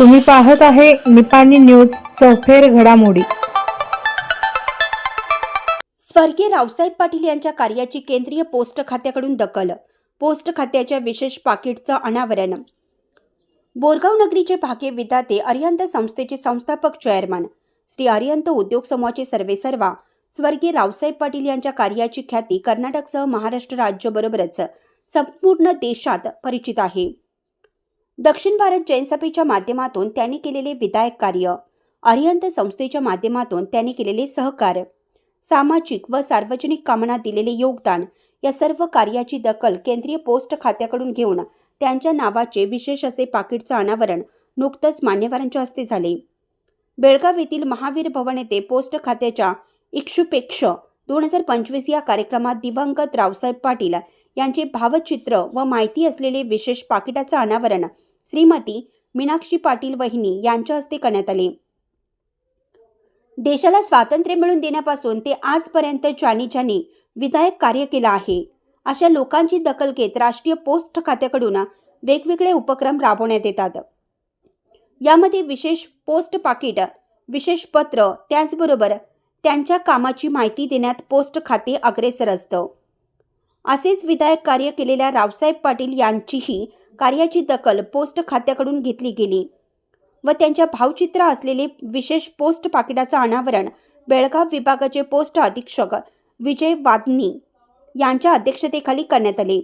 तुम्ही पाहत आहे निपाणी न्यूज चौफेर घडामोडी. स्वर्गीय रावसाहेब पाटील यांच्या कार्याची केंद्रीय पोस्ट खात्याकडून दखल पोस्ट खात्याच्या विशेष पाकिटचं अनावरण. बोरगाव नगरीचे भाग्य विधाते अरिहंत संस्थेचे संस्थापक चेअरमन श्री अरिहंत उद्योग समूहाचे सर्वेसर्वा स्वर्गीय रावसाहेब पाटील यांच्या कार्याची ख्याती कर्नाटकसह महाराष्ट्र राज्याबरोबरच संपूर्ण देशात परिचित आहे. दक्षिण भारत जैनसभेच्या माध्यमातून त्यांनी केलेले विधायक कार्य अरिहंत संस्थेच्या माध्यमातून त्यांनी केलेले सहकार्य सामाजिक व सार्वजनिक कामना दिलेले योगदान या सर्व कार्याची दखल केंद्रीय पोस्ट खात्याकडून घेऊन त्यांच्या नावाचे विशेष असे पाकिटचं अनावरण नुकतंच मान्यवरांच्या हस्ते झाले. बेळगाव येथील महावीर भवन येथे पोस्ट खात्याच्या इक्षुपेक्ष दोन हजार पंचवीस या कार्यक्रमात दिवंगत रावसाहेब पाटील यांचे भावचित्र व माहिती असलेले विशेष पाकिटाचं अनावरण श्रीमती मीनाक्षी पाटील वहिनी यांच्या हस्ते करण्यात आले. देशाला स्वातंत्र्य मिळवून देण्यापासून ते आजपर्यंत ज्यांनी ज्यांनी विधायक कार्य केलं आहे अशा लोकांची दखल घेत राष्ट्रीय पोस्ट खात्याकडून वेगवेगळे उपक्रम राबवण्यात येतात. यामध्ये विशेष पोस्ट पाकिट विशेष पत्र त्याचबरोबर त्यांच्या कामाची माहिती देण्यात पोस्ट खाते अग्रेसर असतं. असेच विधायक कार्य केलेल्या रावसाहेब पाटील यांचीही कार्याची दखल पोस्ट खात्याकडून घेतली गेली व त्यांच्या भावचित्र असलेले विशेष पोस्ट पाकिटाचं अनावरण बेळगाव विभागाचे पोस्ट अधीक्षक विजय वादनी यांच्या अध्यक्षतेखाली करण्यात आले.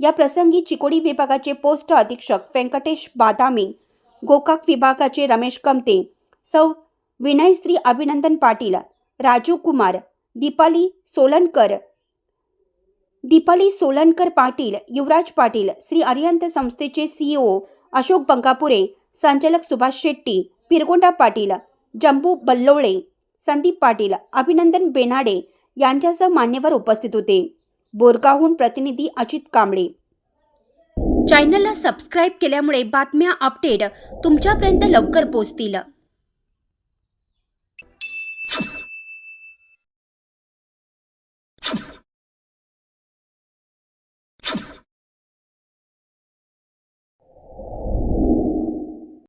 या प्रसंगी चिकोडी विभागाचे पोस्ट अधीक्षक व्यंकटेश बादामे गोकाक विभागाचे रमेश कमते सौ. विनयश्री अभिनंदन पाटील राजू कुमार दीपाली सोलनकर दीपाली सोलनकर पाटील युवराज पाटील श्री अरिहंत संस्थेचे सीईओ अशोक बंगापुरे संचालक सुभाष शेट्टी पिरगोंडा पाटील जंबू बल्लोळे संदीप पाटील अभिनंदन बेनाडे यांच्यासह मान्यवर उपस्थित होते. बोरगावहून प्रतिनिधी अजित कांबळे. चॅनलला सबस्क्राईब केल्यामुळे बातम्या अपडेट तुमच्यापर्यंत लवकर पोहोचतील.